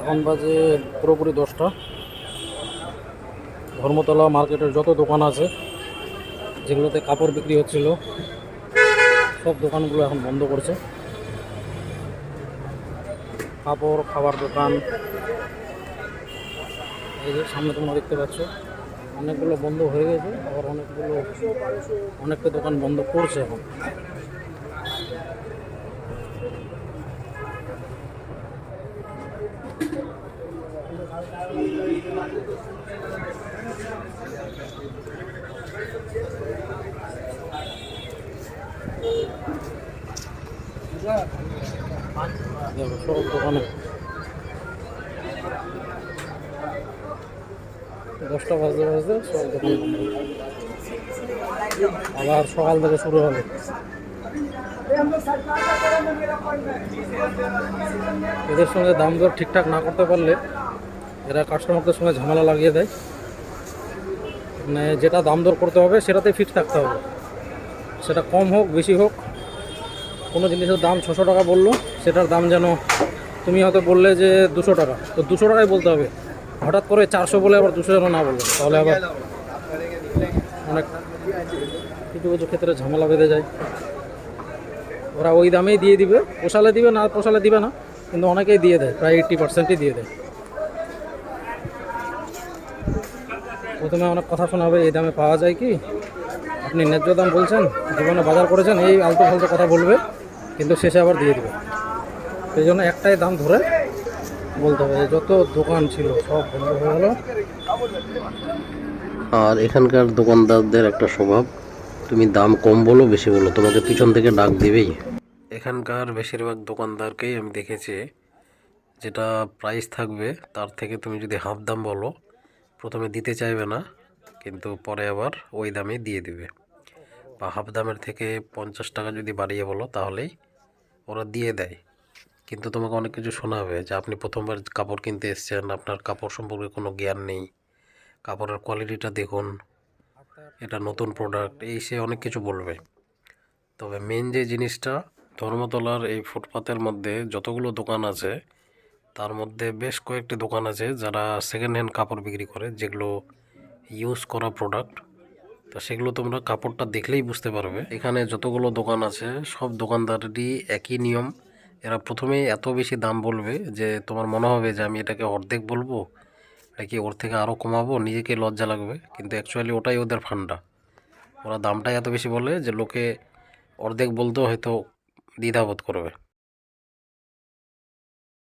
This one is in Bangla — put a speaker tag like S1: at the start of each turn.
S1: এখন বাজে পুরোপুরি দশটা। ধর্মতলা মার্কেটের যত দোকান আছে, যেগুলোতে কাপড় বিক্রি হচ্ছিল, সব দোকানগুলো এখন বন্ধ করছে কাপড়, খাবার দোকান, এই যে সামনে তোমরা দেখতে পাচ্ছ, অনেকগুলো বন্ধ হয়ে গেছে, আবার অনেকগুলো, অনেকটা দোকান বন্ধ করছে এখন। দোকানে দশটা বাজতে বাজতে সব দোকান আবার সকাল থেকে শুরু হবে। এদের সঙ্গে দাম দর ঠিকঠাক না করতে পারলে এরা কাস্টমারদের সঙ্গে ঝামেলা লাগিয়ে দেয়। মানে যেটা দাম দর করতে হবে সেটাতে ফিক্স থাকতে হবে। সেটা কম হোক, বেশি হোক, কোনো জিনিসের দাম ছশো টাকা বলল, সেটার দাম যেন তুমি হয়তো বললে যে দুশো টাকা। তো দুশো টাকাই বলতে হবে। হঠাৎ করে চারশো বলে আবার দুশো যেন না বলল তাহলে আবার অনেক কিছু কিছু ক্ষেত্রে ঝামেলা বেঁধে যায়। ওরা ওই দামেই দিয়ে দিবে, পোষালে দিবে, না পোষালে দিবে না, কিন্তু অনেকেই দিয়ে দেয়, প্রায় এইট্টি পার্সেন্টই দিয়ে দেয়। প্রথমে অনেক কথা শোনা হবে এই দামে পাওয়া যায় কি? আপনি ন্যায্য দাম বলছেন জীবনে বাজার করেছেন এই আলতো ফালতো কথা বলবে কিন্তু শেষে আবার দিয়ে দেবে। সেই জন্য একটাই দাম ধরে বলতে হবে যত দোকান ছিল সব বন্ধ হয়ে গেল।
S2: আর এখানকার দোকানদারদের একটা স্বভাব তুমি দাম কম বলো বেশি বলো তোমাকে পিছন থেকে ডাক দিবেই। এখানকার বেশিরভাগ দোকানদারকেই আমি দেখেছি যেটা প্রাইস থাকবে তার থেকে তুমি যদি হাফ দাম বলো প্রথমে দিতে চাইবে না, কিন্তু পরে আবার ওই দামে দিয়ে দিবে। বা হাফ দামের থেকে পঞ্চাশ টাকা যদি বাড়িয়ে বলো, তাহলেই ওরা দিয়ে দেয়। কিন্তু তোমাকে অনেক কিছু শোনাবে যে আপনি প্রথমবার কাপড় কিনতে এসছেন, আপনার কাপড় সম্পর্কে কোনো জ্ঞান নেই, কাপড়ের কোয়ালিটিটা দেখুন, এটা নতুন প্রোডাক্ট এই সে অনেক কিছু বলবে। তবে মেন যে জিনিসটা, ধর্মতলার এই ফুটপাতের মধ্যে যতগুলো দোকান আছে তার মধ্যে বেশ কয়েকটি দোকান আছে যারা সেকেন্ড হ্যান্ড কাপড় বিক্রি করে, যেগুলো ইউজ করা প্রোডাক্ট তো সেগুলো তোমরা কাপড়টা দেখলেই বুঝতে পারবে। এখানে যতগুলো দোকান আছে, সব দোকানদারেরই একই নিয়ম। এরা প্রথমেই এত বেশি দাম বলবে যে, তোমার মনে হবে যে আমি এটাকে অর্ধেক বলব? নাকি ওর থেকে আরও কমাবো? নিজেকে লজ্জা লাগবে? কিন্তু অ্যাকচুয়ালি ওটাই ওদের ফান্ডা। ওরা দামটাই এত বেশি বলে যে, লোকে অর্ধেক বলতেও হয়তো দ্বিধাবোধ করবে।